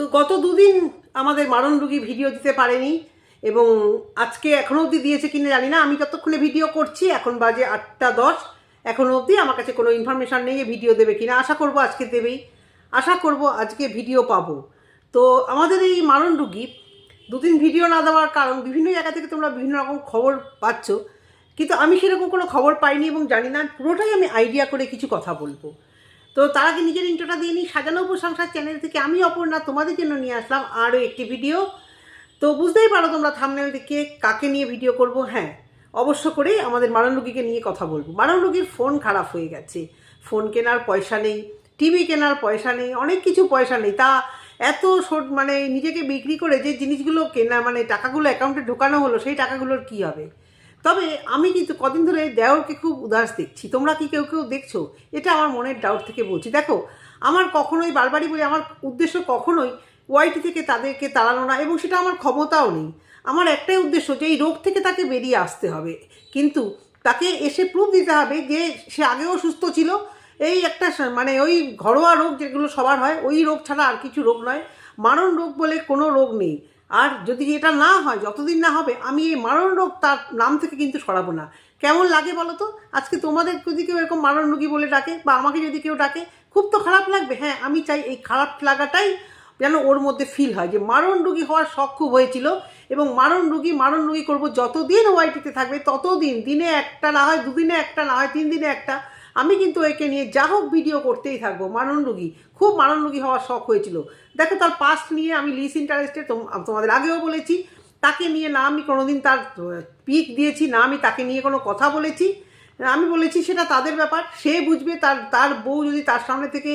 তো গত দুদিন আমাদের মারণ রুগী ভিডিও দিতে পারেনি এবং আজকে এখনও অবধি দিয়েছে কিনা জানি না। আমি যতক্ষণে ভিডিও করছি, এখন বাজে আটটা দশ। এখনও অবধি আমার কাছে কোনো ইনফরমেশান নেই ভিডিও দেবে কিনা। আশা করব আজকে দেবেই। আশা করব আজকে ভিডিও পাবো। তো আমাদের এই মারণ রুগী দুদিন ভিডিও না দেওয়ার কারণ বিভিন্ন জায়গা থেকে তোমরা বিভিন্ন রকম খবর পাচ্ছ। কিন্তু আমি সেরকম কোনো খবর পাইনি এবং জানি না। পুরোটাই আমি আইডিয়া করে কিছু কথা বলব। তো তার আগে নিজের ইন্টোটা দিয়ে নিই। সাজানো প্রশংসার চ্যানেল থেকে আমি অপর্ণা তোমাদের জন্য নিয়ে আসলাম আরও একটি ভিডিও তো বুঝতেই পারো তোমরা থামনেল দেখে কাকে নিয়ে ভিডিও করব। হ্যাঁ অবশ্য করেই আমাদের মারণ রুগীকে নিয়ে কথা বলব। মারণ রুগীর ফোন খারাপ হয়ে গেছে। ফোন কেনার পয়সা নেই টিভি কেনার পয়সা নেই, অনেক কিছু পয়সা নেই। তা এত মানে নিজেকে বিক্রি করে যে জিনিসগুলো কেনা মানে টাকাগুলো অ্যাকাউন্টে ঢোকানো হলো, সেই টাকাগুলোর কী হবে? তবে আমি কিন্তু কদিন ধরে দেওরকে খুব উদাস দেখছি। তোমরা কি কেউ কেউ দেখছ? এটা আমার মনের ডাউট থেকে বলছি। দেখো, আমার কখনোই বারবারই বলি, আমার উদ্দেশ্য কখনোই ওয়াইটি থেকে তাদেরকে তাড়ানো না এবং সেটা আমার ক্ষমতাও নেই। আমার একটাই উদ্দেশ্য যে, এই রোগ থেকে তাকে বেরিয়ে আসতে হবে। কিন্তু তাকে এসে প্রুফ দিতে হবে যে, সে আগেও সুস্থ ছিল। এই একটা মানে ওই ঘরোয়া রোগ যেগুলো সবার হয়, ওই রোগ ছাড়া আর কিছু রোগ নয়। মারণ রোগ বলে কোনো রোগ নেই। আর যদি এটা না হয়, যতদিন না হবে, আমি এই মারণ রোগ তার নাম থেকে কিন্তু সরাবো না। কেমন লাগে বলো তো? আজকে তোমাদের যদি কেউ এরকম মারণ রোগী বলে ডাকে বা আমাকে যদি কেউ ডাকে, খুব তো খারাপ লাগবে। হ্যাঁ আমি চাই এই খারাপ লাগাটাই যেন ওর মধ্যে ফিল হয় যে মারণ রুগী হওয়ার শখ খুব হয়েছিল এবং মারণ রুগী মারণ রুগী করব যতদিন ওয়াইটিতে থাকবে, ততদিন, দিনে একটা না হয়, দুদিনে একটা, না হয়, তিন দিনে একটা। আমি কিন্তু একে নিয়ে যা হোক ভিডিও করতেই থাকব। মারণ রুগী। খুব মারণ রুগী হওয়ার শখ হয়েছিল। দেখো তার পাস্ট নিয়ে আমি লিস ইন্টারেস্টে তোমাদের আগেও বলেছি। তাকে নিয়ে না আমি কোনোদিন তার পিক দিয়েছি, না আমি তাকে নিয়ে কোনো কথা বলেছি। আমি বলেছি সেটা তাদের ব্যাপার। সে বুঝবে তার তার বউ যদি তার সামনে থেকে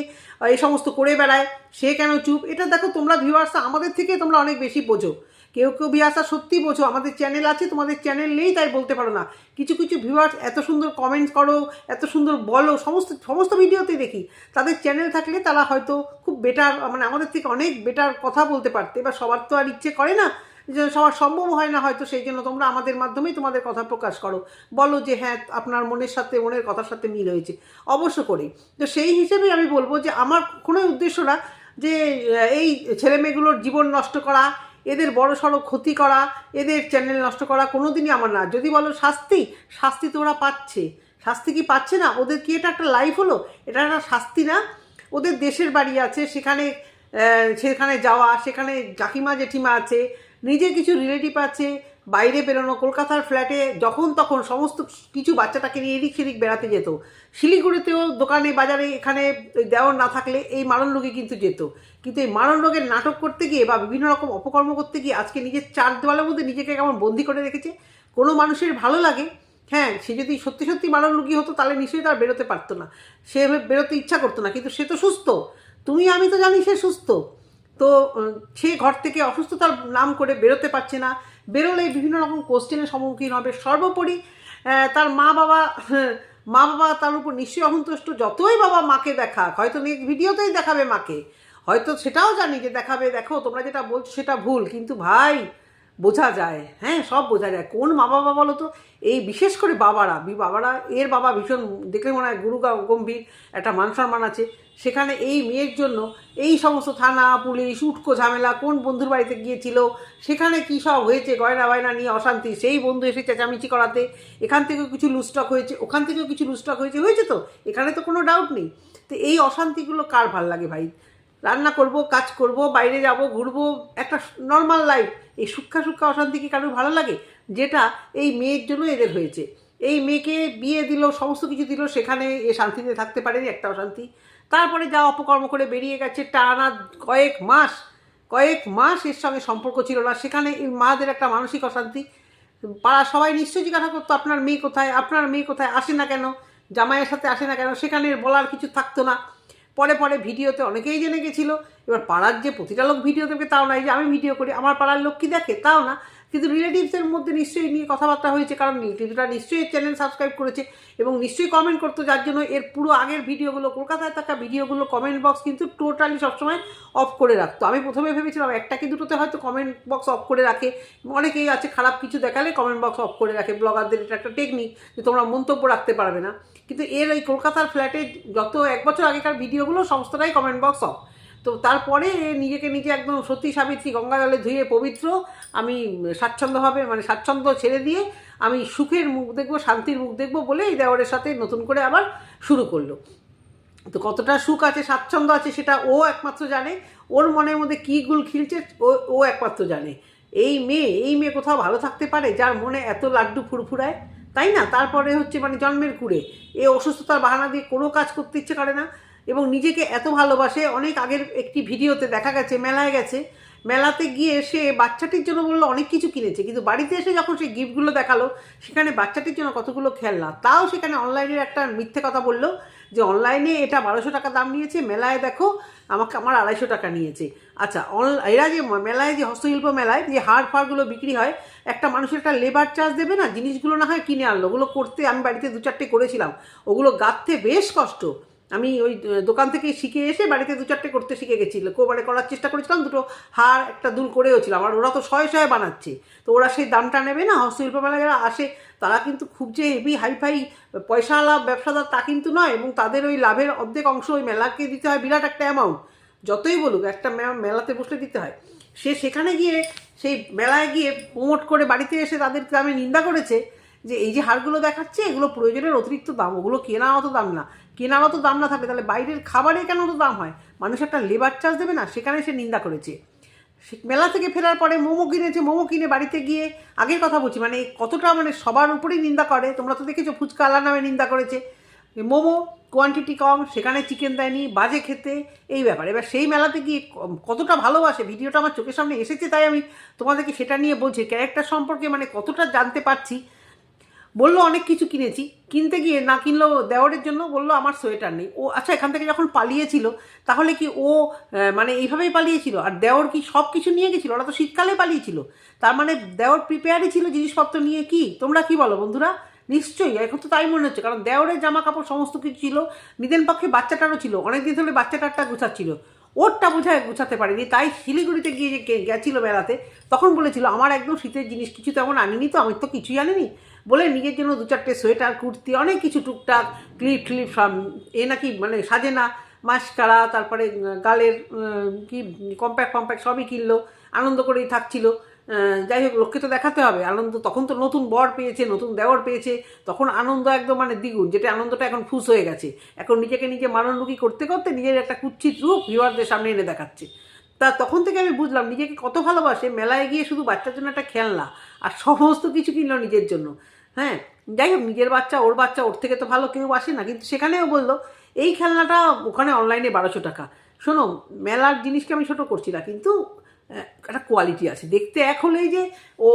এই সমস্ত করে বেড়ায়, সে কেন চুপ? এটা দেখো তোমরা ভিউয়ার্সটা আমাদের থেকে তোমরা অনেক বেশি বোঝো। কেউ কেউ ভিউয়ার্সটা সত্যি বোঝো, আমাদের চ্যানেল আছে, তোমাদের চ্যানেল নেই, তাই বলতে পারো না। কিছু কিছু ভিউয়ার্স এত সুন্দর কমেন্টস করো, এত সুন্দর বলো, সমস্ত সমস্ত ভিডিওতে দেখি। তাদের চ্যানেল থাকলে তারা হয়তো খুব বেটার মানে আমাদের থেকে অনেক বেটার কথা বলতে পারতে এবার সবার তো আর ইচ্ছে করে না, যে সবার সম্ভব হয় না হয়তো, সেই জন্য তোমরা আমাদের মাধ্যমেই তোমাদের কথা প্রকাশ করো। বলো যে হ্যাঁ আপনার মনের সাথে, মনের কথার সাথে মিল হয়েছে। অবশ্য করে তো সেই হিসেবেই আমি বলব যে আমার কোনো উদ্দেশ্য না, যে, এই ছেলেমেয়েগুলোর জীবন নষ্ট করা এদের বড় সড়ো ক্ষতি করা, এদের চ্যানেল নষ্ট করা কোনো দিনই আমার না। যদি বলো শাস্তি শাস্তি তো ওরা পাচ্ছে। শাস্তি কি পাচ্ছে না? ওদের কি এটা একটা লাইফ হলো? এটা একটা শাস্তি না? ওদের দেশের বাড়ি আছে, সেখানে সেখানে যাওয়া, সেখানে জাকিমা জেঠিমা আছে নিজে কিছু রিলেটিভ আছে বাইরে বেরোনো, কলকাতার ফ্ল্যাটে যখন তখন সমস্ত কিছু বাচ্চাটাকে নিয়ে এদিক সেদিক বেড়াতে যেত। শিলিগুড়িতেও দোকানে, বাজারে এখানে দেওয়ার না থাকলে এই মারণ রোগে কিন্তু যেত। কিন্তু এই মারণ রোগের নাটক করতে গিয়ে বা বিভিন্ন রকম অপকর্ম করতে গিয়ে আজকে নিজের চার দেওয়ালের মধ্যে নিজেকে কেমন বন্দি করে রেখেছে, কোনো মানুষের ভালো লাগে? হ্যাঁ সে যদি সত্যি সত্যি মারণ রোগী হতো তাহলে নিশ্চয়ই তার বেরোতে পারতো না। সে বেরোতে ইচ্ছা করতো না, কিন্তু সে তো সুস্থ। তুমি, আমি তো জানি সে সুস্থ। তো সে ঘর থেকে অসুস্থতার নাম করে বেরোতে পারছে না। বেরোলেই বিভিন্ন রকম কোশ্চেনের সম্মুখীন হবে। সর্বোপরি তার মা বাবা মা বাবা তার উপর নিশ্চয়ই অসন্তুষ্ট। যতই বাবা মাকে দেখাক, হয়তো নেক্সট ভিডিওতেই দেখাবে মাকে। হয়তো সেটাও জানি যে দেখাবে, দেখো, তোমরা যেটা বলছো সেটা ভুল। কিন্তু ভাই বোঝা যায় হ্যাঁ সব বোঝা যায়। কোন মা বাবা বলো তো? এই বিশেষ করে বাবারা বাবারা, এর বাবা ভীষণ দেখে মনে হয় গুরু গম্ভীর, একটা মান সম্মান আছে। সেখানে এই মেয়ের জন্য এই সমস্ত থানা, পুলিশ, উটকো ঝামেলা, কোন বন্ধুর বাড়িতে গিয়েছিল, সেখানে কী সব হয়েছে গয়না বায়না নিয়ে অশান্তি, সেই বন্ধু এসে চেঁচামেচি করাতে, এখান থেকেও কিছু লুস্টক হয়েছে, ওখান থেকেও কিছু লুস্টক হয়েছে হয়েছে তো? এখানে তো কোনো ডাউট নেই। তো এই অশান্তিগুলো কার ভালো লাগে ভাই? রান্না করব, কাজ করব, বাইরে যাব, ঘুরবো, একটা নর্মাল লাইফ এই সুক্ষা সুক্ষা অশান্তি কি কারোর ভালো লাগে? যেটা এই মেয়ের জন্য এদের হয়েছে। এই মেয়েকে বিয়ে দিল, সমস্ত কিছু দিল, সেখানে এ শান্তিতে থাকতে পারেনি, একটা অশান্তি। তারপরে যা অপকর্ম করে বেরিয়ে গেছে, টানা কয়েক মাস কয়েক মাস এর সঙ্গে সম্পর্ক ছিল না। সেখানে এই মাদের একটা মানসিক অশান্তি। পাড়া সবাই নিশ্চয়ই জিজ্ঞাসা করতো, আপনার মেয়ে কোথায়? আপনার মেয়ে কোথায়? আসে না কেন? জামাইয়ের সাথে আসে না কেন? সেখানে বলার কিছু থাকতো না। পরে পরে ভিডিওতে অনেকেই জেনে গেছিল, এবার পাড়ার যে প্রতিটা লোক ভিডিও দেবে তাও নয় যে আমি ভিডিও করি, আমার পাড়ার লোক কি দেখে? তাও না। কিন্তু রিলেটিভসের মধ্যে নিশ্চয়ই নিয়ে কথাবার্তা হয়েছে, কারণ রিলেটিভরা নিশ্চয়ই চ্যানেল সাবস্ক্রাইব করেছে এবং নিশ্চয়ই কমেন্ট করতো, যার জন্য এর পুরো আগের ভিডিওগুলো কলকাতায় থাকা ভিডিওগুলো কমেন্ট বক্স কিন্তু টোটালি সবসময় অফ করে রাখতো। আমি প্রথমে ভেবেছিলাম একটা কি দুটোতে হয়তো কমেন্ট বক্স অফ করে রাখে। অনেকেই আছে খারাপ কিছু দেখালে কমেন্ট বক্স অফ করে রাখে। ব্লগারদের এটা একটা টেকনিক যে তোমরা মন্তব্য রাখতে পারবে না। কিন্তু এর এই কলকাতার ফ্ল্যাটে যত এক বছর আগেকার ভিডিওগুলো সমস্তটাই কমেন্ট বক্স অফ তো তারপরে নিজেকে নিজে একদম সত্যি সাবিত্রী গঙ্গা জলে ধুয়ে পবিত্র, আমি স্বাচ্ছন্দ্যভাবে মানে স্বাচ্ছন্দ্য ছেড়ে দিয়ে আমি সুখের মুখ দেখব, শান্তির মুখ দেখব বলে এই দেওয়ারের সাথে নতুন করে আবার শুরু করল। তো কতটা সুখ আছে, স্বাচ্ছন্দ্য আছে সেটা ও একমাত্র জানে, ওর মনের মধ্যে কী গুল খিলছে ও ও একমাত্র জানে। এই মেয়ে এই মেয়ে কোথাও ভালো থাকতে পারে যার মনে এত লাড্ডু ফুরফুরায়? তাই না? তারপরে হচ্ছে মানে জন্মের কুড়ে, এ অসুস্থতার বাহানা দিয়ে কোনো কাজ করতে ইচ্ছে করে না। এবং নিজেকে এত ভালোবাসে। অনেক আগের একটি ভিডিওতে দেখা গেছে, মেলায় গেছে। মেলাতে গিয়ে সে বাচ্চাটির জন্য বলল, অনেক কিছু কিনেছে। কিন্তু বাড়িতে এসে যখন সেই গিফটগুলো দেখাল, সেখানে বাচ্চাটির জন্য কতগুলো খেলনা? তাও সেখানে অনলাইনের একটা মিথ্যে কথা বলল যে, অনলাইনে এটা বারোশো টাকা দাম নিয়েছে, মেলায় দেখো, আমাকে আমার আড়াইশো টাকা নিয়েছে। আচ্ছা অন, এরা যে মেলায় যে হস্তশিল্প মেলায় যে হাড় ফাড়গুলো বিক্রি হয়, একটা মানুষের একটা লেবার চার্জ দেবে না? জিনিসগুলো না হয় কিনে আনলো। ওগুলো করতে আমি বাড়িতে দু চারটে করেছিলাম। ওগুলো গাঁথতে বেশ কষ্ট। আমি ওই দোকান থেকে শিখে এসে বাড়িতে দু চারটে করতে শিখে গেছিল। কোবারে করার চেষ্টা করেছিলাম দুটো হার একটা দুল করেও ছিলাম। আর ওরা তো শয়ে শয়ে বানাচ্ছে। তো ওরা সেই দামটা নেবে না হস্তশিল্প মেলায় যারা আসে, তারা কিন্তু খুব যে হেভি হাইফাই পয়সাওয়ালা ব্যবসাদার তা কিন্তু নয়, এবং তাদের ওই লাভের অর্ধেক অংশ ওই মেলাকে দিতে হয় বিরাট একটা অ্যামাউন্ট যতই বলুক, একটা মেলাতে বসলে দিতে হয়। সে সেখানে গিয়ে, সেই মেলায় গিয়ে প্রমোট করে বাড়িতে এসে তাদের গ্রামে নিন্দা করেছে যে, এই যে হারগুলো দেখাচ্ছে, এগুলো প্রয়োজনের অতিরিক্ত দাম, ওগুলো কেনা অত দাম না। কেনার তো দাম না থাকে তাহলে বাইরের খাবারে কেন তো দাম হয়। মানুষ একটা লেবার চার্জ দেবে না, সেখানে সে নিন্দা করেছে। মেলা থেকে ফেরার পরে মোমো কিনেছে, মোমো কিনে বাড়িতে গিয়ে আগের কথা বলছি মানে কতটা মানে সবার উপরেই নিন্দা করে। তোমরা তো দেখেছ ফুচকা আলা নামে নিন্দা করেছে। মোমো কোয়ান্টিটি কম, সেখানে চিকেন দেয়নি, বাজে খেতে, এই ব্যাপার। এবার সেই মেলাতে গিয়ে কতটা ভালোবাসে, ভিডিওটা আমার চোখের সামনে এসেছে তাই আমি তোমাদেরকে সেটা নিয়ে বলছি। ক্যারেক্টার সম্পর্কে মানে কতটা জানতে পারছি বলল, অনেক কিছু কিনেছি। কিনতে গিয়ে না কিনলো দেওয়ারের জন্য বলল, আমার সোয়েটার নেই। ও আচ্ছা এখান থেকে যখন পালিয়েছিল, তাহলে কি ও মানে এইভাবেই পালিয়েছিল? আর দেওর কি সব কিছু নিয়ে গেছিল? ওরা তো শীতকালে পালিয়েছিল। তার মানে দেওর প্রিপেয়ারই ছিল জিনিসপত্র নিয়ে কি? তোমরা কি বলো বন্ধুরা? নিশ্চয়ই, এখন তো তাই মনে হচ্ছে। কারণ দেওরের জামা কাপড় সমস্ত কিছু ছিল, নিদেন পক্ষে বাচ্চাটারও ছিল। অনেক দিন ধরে বাচ্চাটারটা গুছাচ্ছিল। ওরটা বোঝায় গুছাতে পারিনি। তাই শিলিগুড়িতে গিয়ে যে গেছিল বেড়াতে, তখন বলেছিল, আমার একদম শীতের জিনিস, কিছু তেমন আনিনি তো, আমি তো কিছুই আনিনি। বলে নিজের জন্য দু চারটে সোয়েটার, কুর্তি, অনেক কিছু টুকটাক ক্লিপ ক্লিপ সব। এ নাকি মানে সাজে না মাস্কারা, তারপরে গালের কি, কম্প্যাক্ট ফম্প্যাক্ট সবই কিনলো, আনন্দ করেই থাকছিল। যাই হোক, লোককে তো দেখাতে হবে। আনন্দ তখন তো নতুন বর পেয়েছে, নতুন দেওয়ার পেয়েছে। তখন আনন্দ একদম মানে দ্বিগুণ, যেটা আনন্দটা এখন ফুস হয়ে গেছে। এখন নিজেকে নিজে মানন্ডুকি করতে করতে নিজের একটা কুচ্ছিত রূপ ভিউয়ারদের সামনে এনে দেখাচ্ছে। তা তখন থেকে আমি বুঝলাম নিজেকে কত ভালোবাসে, মেলায় গিয়ে শুধু বাচ্চার জন্য একটা খেলনা আর সমস্ত কিছু কিনলো নিজের জন্য। হ্যাঁ যাই হোক, নিজের বাচ্চা, ওর বাচ্চা, ওর থেকে তো ভালো কেউ আসে না। কিন্তু সেখানেও বলল, এই খেলনাটা ওখানে অনলাইনে বারোশো টাকা। শোনো, মেলার জিনিসকে আমি ছোটো করছি না, কিন্তু একটা কোয়ালিটি আছে। দেখতে এক হলেই যে, ও,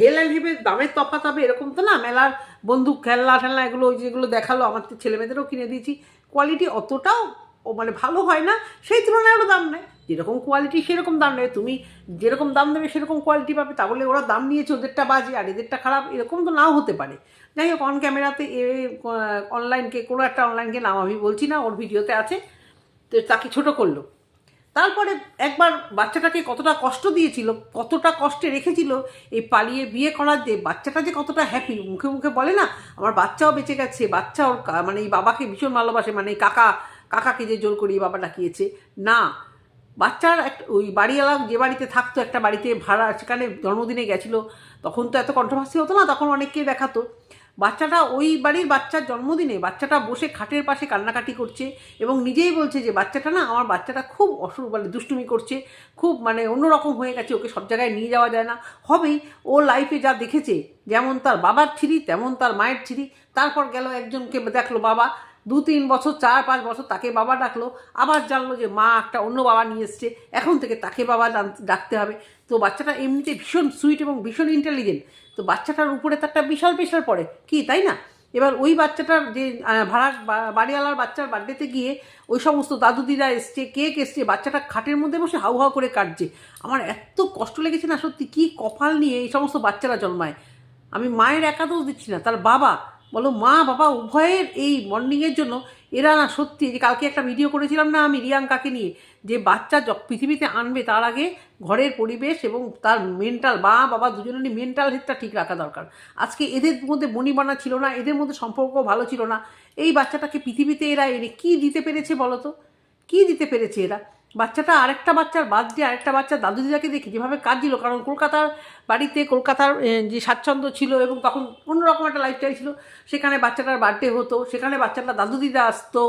হেল অ্যান্ড হেভের দামের তফাৎ হবে এরকম তো না? মেলার বন্দুক খেলনা ঠেলনা এগুলো যেগুলো দেখাল, আমার ছেলেমেয়েদেরও কিনে দিয়েছি। কোয়ালিটি অতটাও ও মানে ভালো হয় না, সেই তুলনায় ওরা দাম নেয়। যেরকম কোয়ালিটি সেরকম দাম নেয়। তুমি যেরকম দাম দেবে, সেরকম কোয়ালিটি পাবে। তাহলে ওরা দাম নিয়েছে, ওদেরটা বাজে, আর এদেরটা খারাপ, এরকম তো নাও হতে পারে। যাই হোক অন ক্যামেরাতে এ অনলাইনকে কোনো একটা অনলাইনকে নাম আমি বলছি না, ওর ভিডিওতে আছে। তো তাকে ছোট করল। তারপরে একবার বাচ্চাটাকে কতটা কষ্ট দিয়েছিল, কতটা কষ্টে রেখেছিল এই পালিয়ে বিয়ে করার যে বাচ্চাটা যে কতটা হ্যাপি মুখে মুখে বলে না, আমার বাচ্চাও বেঁচে গেছে, বাচ্চা ওর মানে এই বাবাকে ভীষণ ভালোবাসে মানে এই কাকা কাকাকে যে জোর করে এই বাবা ডাকিয়েছে। না, বাচ্চার এক, ওই বাড়িওয়ালা যে বাড়িতে থাকতো, একটা বাড়িতে ভাড়া, সেখানে জন্মদিনে গেছিল, তখন তো এত কন্ট্রোভার্সি হতো না, তখন অনেককে দেখাতো। বাচ্চাটা ওই বাড়ির বাচ্চার জন্মদিনে, বাচ্চাটা বসে খাটের পাশে কান্নাকাটি করছে এবং নিজেই বলছে যে, বাচ্চাটা না, আমার বাচ্চাটা খুব অসু মানে দুষ্টুমি করছে, খুব মানে অন্যরকম হয়ে গেছে, ওকে সব জায়গায় নিয়ে যাওয়া যায় না। হবেই, ও লাইফে যা দেখেছে, যেমন তার বাবার ছিরি তেমন তার মায়ের ছিরি তারপর গেল একজনকে দেখল বাবা দু তিন বছর চার পাঁচ বছর তাকে বাবা ডাকলো, আবার জানলো যে মা একটা অন্য বাবা নিয়ে এসছে। এখন থেকে তাকে বাবা ডাকতে হবে। তো বাচ্চাটা এমনিতে ভীষণ সুইট এবং ভীষণ ইন্টেলিজেন্ট তো বাচ্চাটার উপরে তো একটা বিশাল প্রেশার পড়ে। কি, তাই না? এবার ওই বাচ্চাটার যে ভাড়া বাড়িওয়ালার বাচ্চার বার্থডেতে গিয়ে ওই সমস্ত দাদু দিদা এসছে, কেক এসছে, বাচ্চাটা খাটের মধ্যে বসে হাউ হাউ করে কাটছে। আমার এত কষ্ট লেগেছে না সত্যি, কি কপাল নিয়ে এই সমস্ত বাচ্চারা জন্মায়। আমি মায়ের একাদশ দিচ্ছি না, তার বাবা বলো, মা, বাবা, উভয়ের এই মর্নিংয়ের জন্য এরা না সত্যি যে কালকে একটা ভিডিও করেছিলাম না আমি রিয়াঙ্কাকে নিয়ে, যে বাচ্চা পৃথিবীতে আনবে তার আগে ঘরের পরিবেশ এবং তার মেন্টাল মা, বাবা দুজনেরই মেন্টাল হেলথটা ঠিক রাখা দরকার। আজকে এদের মধ্যে বনিবানা ছিল না, এদের মধ্যে সম্পর্ক ভালো ছিল না। এই বাচ্চাটাকে পৃথিবীতে এরা এনে কী দিতে পেরেছে বলো তো? কী দিতে পেরেছে এরা? বাচ্চাটা আরেকটা বাচ্চার বাদ দিয়ে আরেকটা বাচ্চা দাদু দিদাকে দেখি যেভাবে কাঁদছিল, কারণ কলকাতার বাড়িতে, কলকাতার যে স্বাচ্ছন্দ্য ছিল এবং তখন অন্যরকম একটা লাইফস্টাইল ছিল, সেখানে বাচ্চাটার বার্থডে হতো, সেখানে বাচ্চাটা দাদু দিদা আসতো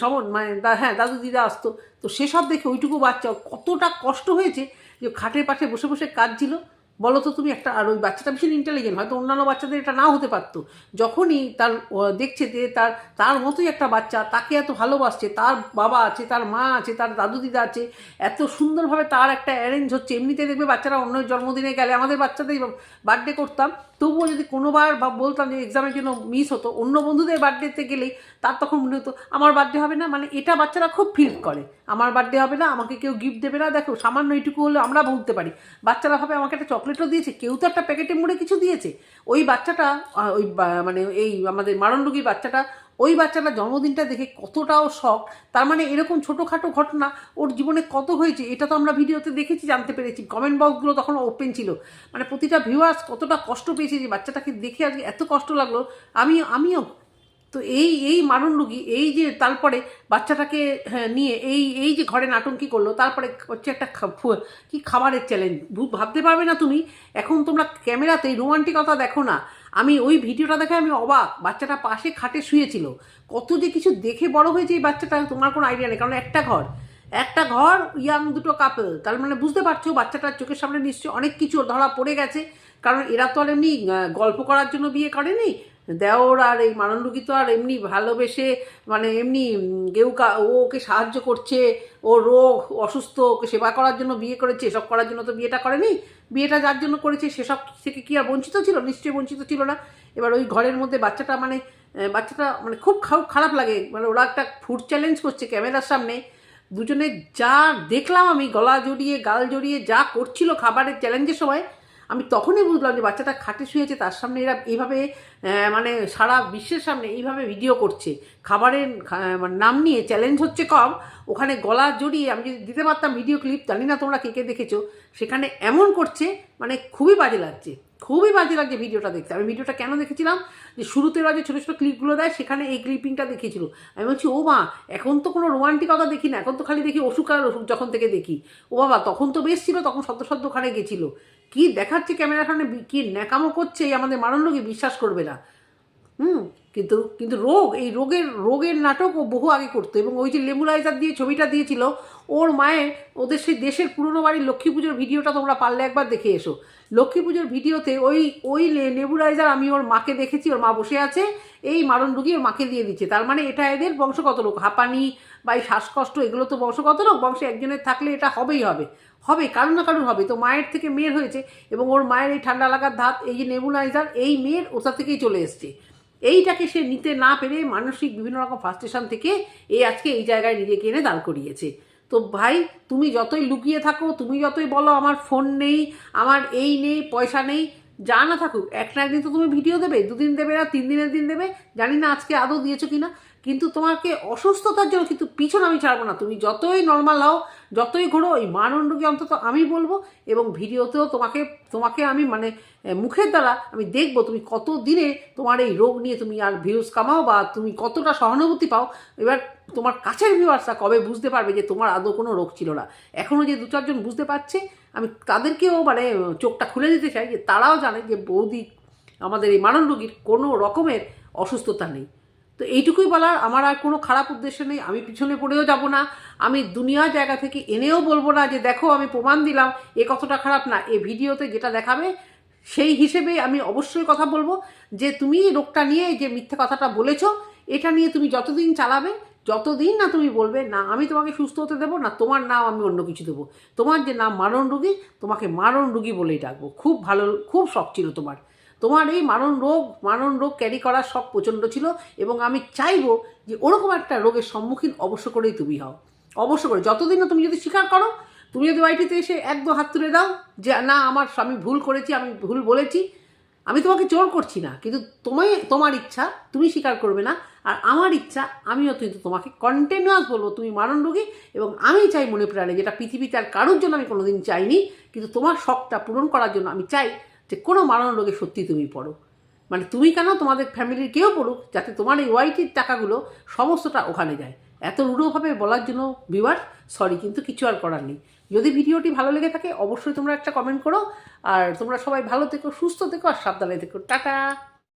সম মানে হ্যাঁ দাদু দিদা আসতো। তো সেসব দেখে ওইটুকু বাচ্চা কতটা কষ্ট হয়েছে যে খাটের পাশে বসে বসে কাঁদছিল। বলো তো তুমি একটা, আর ওই বাচ্চাটা ভীষণ ইন্টেলিজেন্ট হয়তো অন্যান্য বাচ্চাদের এটা না হতে পারতো। যখনই তার দেখছে যে তার তার মতোই একটা বাচ্চা, তাকে এত ভালোবাসছে, তার বাবা আছে, তার মা আছে, তার দাদু দিদা আছে, এত সুন্দরভাবে তার একটা অ্যারেঞ্জ হচ্ছে এমনিতে দেখবে বাচ্চারা অন্য জন্মদিনে গেলে আমাদের বাচ্চাদের বার্থডে করতাম। তবুও যদি কোনোবার বা বলতাম যে এক্সামের জন্য মিস হতো, অন্য বন্ধুদের বার্থডেতে গেলেই তার তখন মনে হতো, আমার বার্থডে হবে না? মানে এটা বাচ্চারা খুব ফিল করে। আমার বার্থডে হবে না, আমাকে কেউ গিফট দেবে না। দেখো, সামান্য এইটুকু হলে আমরা ভুলতে পারি। বাচ্চারা ভাবে আমাকে একটা চকলেটও দিয়েছে, কেউ তো একটা প্যাকেটে মুড়ে কিছু দিয়েছে। ওই বাচ্চাটা ওই মানে এই আমাদের মারণরোগী বাচ্চাটা, ওই বাচ্চাটা জন্মদিনটা দেখে কতটাও শখ। তার মানে এরকম ছোটোখাটো ঘটনা ওর জীবনে কত হয়েছে, এটা তো আমরা ভিডিওতে দেখেছি, জানতে পেরেছি। কমেন্ট বক্সগুলো তখন ওপেন ছিল। মানে প্রতিটা ভিউয়ার্স কতটা কষ্ট পেয়েছে যে বাচ্চাটাকে দেখে আজকে এত কষ্ট লাগল। আমি, আমিও তো এই এই মারণ রুগী এই যে তারপরে বাচ্চাটাকে হ্যাঁ, নিয়ে এই এই যে ঘরে নাটঙ্কি করল তারপরে হচ্ছে একটা কি খাবারের চ্যালেঞ্জ ভাবতে পারবে না তুমি? এখন তোমরা ক্যামেরাতে রোমান্টিকতা দেখো না। আমি ওই ভিডিওটা দেখে আমি অবাক। বাচ্চাটা পাশে খাটে শুয়েছিল। কত যে কিছু দেখে বড় হয়েছে এই বাচ্চাটা তোমার কোনো আইডিয়া নেই। কারণ একটা ঘর একটা ঘর ইয়াং দুটো কাপল তার মানে বুঝতে পারছ বাচ্চাটার চোখের সামনে নিশ্চয়ই অনেক কিছু ধরা পড়ে গেছে। কারণ এরা তো আর এমনি গল্প করার জন্য বিয়ে করেনি। দেওর আর এই মানন্দুকি তো আর এমনি ভালোবেসে মানে এমনি কেউ ও ওকে সাহায্য করছে, ও রোগ, অসুস্থ, ওকে সেবা করার জন্য বিয়ে করেছে, এসব করার জন্য তো বিয়েটা করেনি। বিয়েটা যার জন্য করেছে, সেসব থেকে কি আর বঞ্চিত ছিল? নিশ্চয়ই বঞ্চিত ছিল না। এবার ওই ঘরের মধ্যে বাচ্চাটা মানে বাচ্চাটা মানে খুব খারাপ লাগে। মানে ওরা একটা ফুড চ্যালেঞ্জ করছে ক্যামেরার সামনে। দুজনে যা দেখলাম আমি, গলা জড়িয়ে, গাল জড়িয়ে যা করছিল খাবারের চ্যালেঞ্জের সময় আমি তখনই বুঝলাম যে বাচ্চাটা খাটে শুয়েছে, তার সামনে এরা এইভাবে মানে সারা বিশ্বের সামনে এইভাবে ভিডিও করছে। খাবারের মানে নাম নিয়ে চ্যালেঞ্জ হচ্ছে কম, ওখানে গলা জড়িয়ে আমি যদি দিতে পারতাম ভিডিও ক্লিপ জানি না তোমরা কে কে দেখেছ, সেখানে এমন করছে মানে খুবই বাজে লাগছে, খুবই বাজে লাগছে ভিডিওটা দেখতে। আমি ভিডিওটা কেন দেখেছিলাম? যে শুরুতে ওরা যে ছোটো ছোটো ক্লিপগুলো দেয়, সেখানে এই ক্লিপিংটা দেখিয়েছিল আমি বলছি, ও মা, এখন তো কোনো রোমান্টিকতা দেখি না, এখন তো খালি দেখি অসুখ আর অসুখ যখন থেকে দেখি। ও বাবা, তখন তো বেশ ছিল, তখন সদ্য সদ্য ওখানে গেছিল। কি দেখাচ্ছে ক্যামেরার সামনে? কি ন্যাকামো করছে? এই আমাদের মারণ বিশ্বাস করবে না। হুম, কিন্তু কিন্তু রোগ, এই রোগের রোগের নাটক ও বহু আগে করতো এবং ওই যে লেবুলাইজার দিয়ে ছবিটা দিয়েছিল, ওর মায়ের, ওদের সেই দেশের পুরনো বাড়ির লক্ষ্মী পুজোর ভিডিওটা তোমরা পারলে একবার দেখে এসো। লক্ষ্মী পুজোর ভিডিওতে ওই ওই নেবুলাইজার আমি ওর মাকে দেখেছি, ওর মা বসে আছে, এই মারণ রুগী ওর মাকে দিয়ে দিচ্ছে। তার মানে এটা এদের বংশগত লোক হাঁপানি বা এই শ্বাসকষ্ট, এগুলো তো বংশগত রোগ, বংশে একজনের থাকলে এটা হবেই হবে। হবে কারণ না কারণ হবে। তো মায়ের থেকে মেয়ের হয়েছে এবং ওর মায়ের এই ঠান্ডা লাগার ধাত, এই যে নেবুলাইজার এই মেয়ের ওটা থেকেই চলে এসছে। এইটাকে সে নিতে না পেরে মানসিক বিভিন্ন রকম ফার্স্টেশন থেকে এই আজকে এই জায়গায় নিজেকে এনে দাঁড় করিয়েছে। তো ভাই, তুমি যতই লুকিয়ে থাকো, তুমি যতই বলো, আমার ফোন নেই, আমার এই নেই, পয়সা নেই, যা না থাকুক, এক না একদিন তো তুমি ভিডিও দেবে, দুদিন দেবে না, তিন দিনের দিন দেবে, জানি না আজকে আদৌ দিয়েছ কিনা। কিন্তু তোমাকে অসুস্থতার জন্য কিন্তু পিছন আমি ছাড়বো না। তুমি যতই নর্মাল হও, যতই ঘোরো, ওই মানন্ডকে অন্তত আমি বলব এবং ভিডিওতেও তোমাকে তোমাকে আমি মানে মুখের দ্বারা আমি দেখব তুমি কত দিনে তোমার এই রোগ নিয়ে তুমি আর ভিউজ কামাও বা তুমি কতটা সহানুভূতি পাও। এবার তোমার কাছের ভিউয়ার্সরা কবে বুঝতে পারবে যে তোমার আদৌ কোনো রোগ ছিল না? এখনও যে দু চারজন বুঝতে পারছে, আমি তাদেরকেও মানে চোখটা খুলে দিতে চাই যে তারাও জানে যে বৌদি আমাদের এই মানন কোনো রকমের অসুস্থতা নেই। তো এইটুকুই বলার, আমার আর কোনো খারাপ উদ্দেশ্য নেই, আমি পিছনে পড়েও যাব না, আমি দুনিয়ার জায়গা থেকে এনেও বলব না যে দেখো আমি প্রমাণ দিলাম, এ কতটা খারাপ না, এ ভিডিওতে যেটা দেখাবে সেই হিসেবে আমি অবশ্যই কথা বলব, যে তুমি রোগটা নিয়ে যে মিথ্যে কথাটা বলেছ, এটা নিয়ে তুমি যতদিন চালাবে, যতদিন না তুমি বলবে, না আমি তোমাকে সুস্থ হতে দেবো, না তোমার নাম আমি অন্য কিছু দেবো। তোমার যে নাম মারণ রুগী, তোমাকে মারণ রুগী বলেই ডাকবো। খুব ভালো, খুব শখ ছিল তোমার। তোমার এই মারণ রোগ মারণ রোগ ক্যারি করার শখ প্রচণ্ড ছিল এবং আমি চাইব যে ওরকম একটা রোগের সম্মুখীন অবশ্য করেই তুমি হও। অবশ্য করে, যতদিন না তুমি যদি স্বীকার করো, তুমি যদি ওয়াইটিতে এসে একদম হাত তুলে দাও যে না, আমার আমি ভুল করেছি, আমি ভুল বলেছি, আমি তোমাকে জোর করছি না। কিন্তু তোমায়, তোমার ইচ্ছা তুমি স্বীকার করবে না, আর আমার ইচ্ছা আমিও কিন্তু তোমাকে কন্টিনিউয়াস বলব, তুমি মারণ রোগী এবং আমি চাই মনে প্রাণে, যেটা পৃথিবীতে আর কারোর জন্য আমি কোনোদিন চাইনি, কিন্তু তোমার শখটা পূরণ করার জন্য আমি চাই যে কোনো মারানো রোগে সত্যি তুমি পড়ো। মানে তুমি কেন তোমাদের ফ্যামিলির কেউ পড়ুক, যাতে তোমার এই ওয়াইটির টাকাগুলো সমস্তটা ওখানে যায়। এত রূঢ়ভাবে বলার জন্য বিবার সরি কিন্তু কিছু আর করার নেই। যদি ভিডিওটি ভালো লেগে থাকে, অবশ্যই তোমরা একটা কমেন্ট করো। আর তোমরা সবাই ভালো থেকো, সুস্থ থেকো, আর সাবধানে থেকো। টাটা!